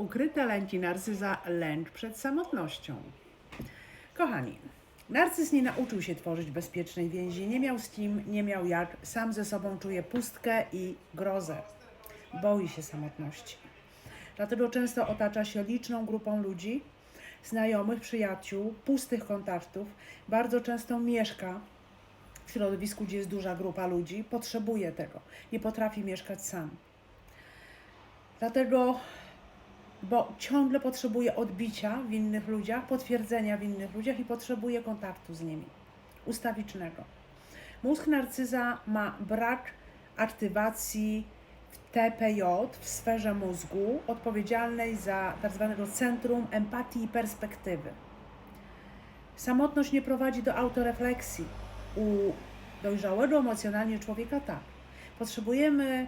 Ukryte lęki narcyza lęk przed samotnością. Kochani, narcyz nie nauczył się tworzyć bezpiecznej więzi, nie miał z kim, nie miał jak, sam ze sobą czuje pustkę i grozę. Boi się samotności. Dlatego często otacza się liczną grupą ludzi, znajomych, przyjaciół, pustych kontaktów. Bardzo często mieszka w środowisku, gdzie jest duża grupa ludzi, potrzebuje tego. Nie potrafi mieszkać sam. Dlatego, bo ciągle potrzebuje odbicia w innych ludziach, potwierdzenia w innych ludziach i potrzebuje kontaktu z nimi, ustawicznego. Mózg narcyza ma brak aktywacji w TPJ, w sferze mózgu, odpowiedzialnej za tak zwanego centrum empatii i perspektywy. Samotność nie prowadzi do autorefleksji. U dojrzałego emocjonalnie człowieka tak. Potrzebujemy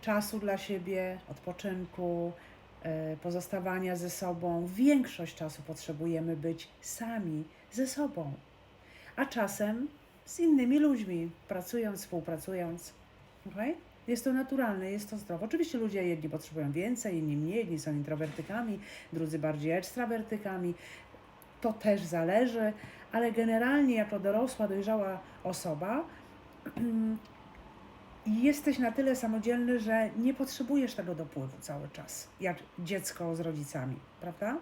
czasu dla siebie, odpoczynku, pozostawania ze sobą. Większość czasu potrzebujemy być sami ze sobą, a czasem z innymi ludźmi, pracując, współpracując. Okay? Jest to naturalne, jest to zdrowe. Oczywiście ludzie jedni potrzebują więcej, inni mniej, jedni są introwertykami, drudzy bardziej ekstrawertykami. To też zależy, ale generalnie jako dorosła, dojrzała osoba jesteś na tyle samodzielny, że nie potrzebujesz tego dopływu cały czas, jak dziecko z rodzicami, prawda?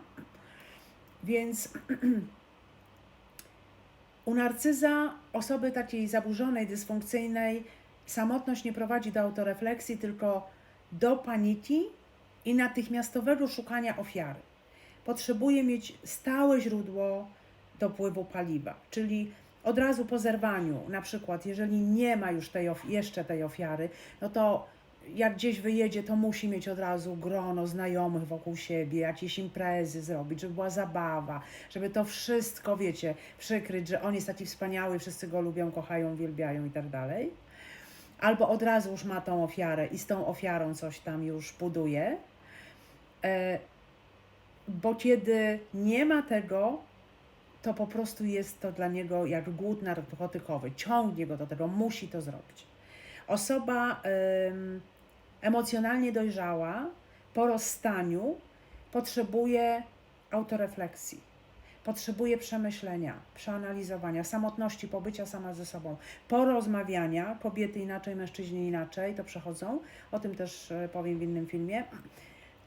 Więc u narcyza, osoby takiej zaburzonej, dysfunkcyjnej, samotność nie prowadzi do autorefleksji, tylko do paniki i natychmiastowego szukania ofiary. Potrzebuje mieć stałe źródło dopływu paliwa, czyli od razu po zerwaniu, na przykład, jeżeli nie ma już tej jeszcze tej ofiary, no to jak gdzieś wyjedzie, to musi mieć od razu grono znajomych wokół siebie, jakieś imprezy zrobić, żeby była zabawa, żeby to wszystko, wiecie, przykryć, że on jest taki wspaniały, wszyscy go lubią, kochają, uwielbiają i tak dalej. Albo od razu już ma tą ofiarę i z tą ofiarą coś tam już buduje. E, bo kiedy nie ma tego, to po prostu jest to dla niego jak głód narkotykowy. Ciągnie go do tego, musi to zrobić. Osoba em, emocjonalnie dojrzała po rozstaniu potrzebuje autorefleksji, potrzebuje przemyślenia, przeanalizowania, samotności, pobycia sama ze sobą, porozmawiania. Kobiety inaczej, mężczyźni inaczej to przechodzą. O tym też e, powiem w innym filmie.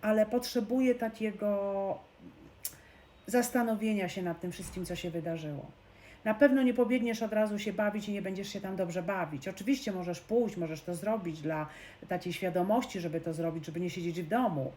Ale potrzebuje takiego zastanowienia się nad tym wszystkim, co się wydarzyło. Na pewno nie pobiegniesz od razu się bawić i nie będziesz się tam dobrze bawić. Oczywiście możesz pójść, możesz to zrobić dla takiej świadomości, żeby to zrobić, żeby nie siedzieć w domu,